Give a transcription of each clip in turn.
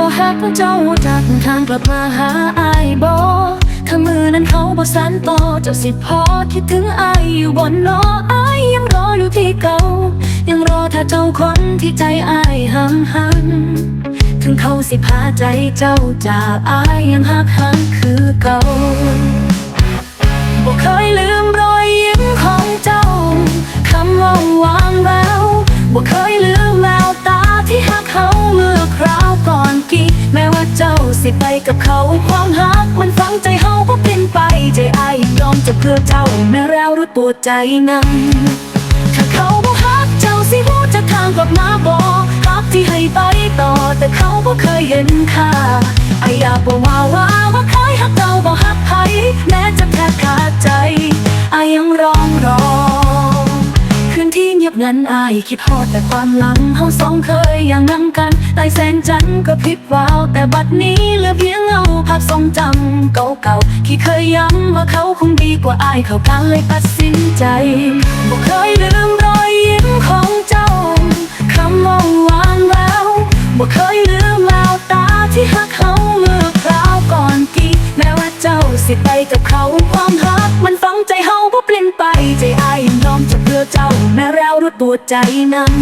บ่ฮักเจ้าจากทางกลับมาหาอายบ่ถ้ามือนั้นเขาบ่สันต่อเจ้าสิพอคิดถึงอายอยู่บนนออายยังรออยู่ที่เก่า ยังรอถ้าเจ้าคนที่ใจอายหังหันถึงเขาสิพาใจเจ้าจากอายยังหักหันคือเก่า สิไปกับเขาความหักมันฝังใจเฮาบ่เป็นไปใจอายยังยอมจะเพื่อเจ้าแม้แล้วรู้ปวดใจนั้นถ้าเขาบ่ฮักเจ้าสิหูจะทางกลับมาบ่ฮักที่ให้ไปต่อแต่เขาบ่เคยเห็นค่าไอายอยากบ่ว่าว่า เงียบงันอายคิดฮอดแต่ความหลังเฮาสองเคยอย่างนั่งกันใต้แสงจันทร์ก็พริบวาว แต่บัดนี้เหลือเพียงเงาภาพทรงจำเก่าๆที่เคยย้ำว่าเขาคงดีกว่าอายเขากันเลยตัดสินใจบ่เคยลืมรอยยิ้มของเจ้าคำว่าวาน กับเขาความหักมันฝังใจเฮาบ่เปลี่ยนไป ใจอายยังยอมจะเพื่อเจ้า แม้แล้วรู้ตัวใจนั้น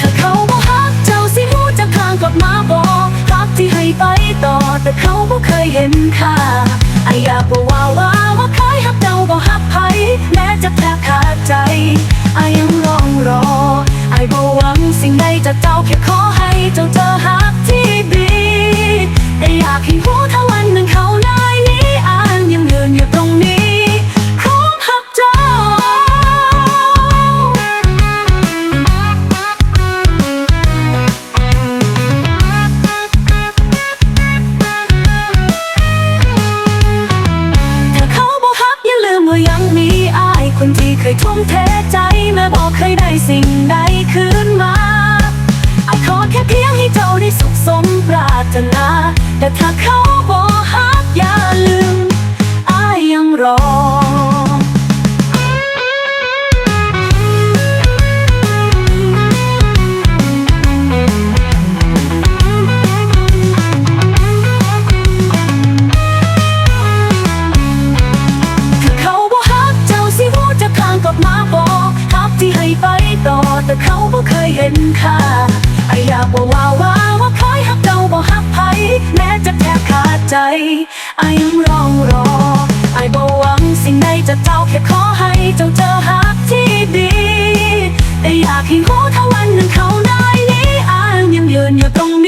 ถ้าเขาบ่ฮักเจ้าสิหูจะทางกลับมาบอกฮักที่ให้ไปต่อ แต่เขาบ่เคยเห็นค่าไอายอยากบอกว่าว่าว่าเคยฮักเจ้าบ่ฮักไผแม้จะแทบขาดใจไอายยังรองรอไอายบ่หวังสิ่งใดจากเจ้าแค่ขอให้เจ้าเจอ แต่ถ้าเขาบอกฮักอย่าลืมอายยังรอถ้าเขาบ่ฮักเจ้าสิหูจะทางกลับมาบอกฮักที่ให้ไปต่อแต่เขาบ่เคยเห็นค่าไอยอยากบอกว่า จไอยังรองรอไอ้บ่หวังสิ่งใดจะเจ้าแค่ขอให้เจ้าเจอหักที่ดี แต่อยากให้หูท่าวันนั้นเขาได้นี้อายยังยืนอยู่ตรงนี้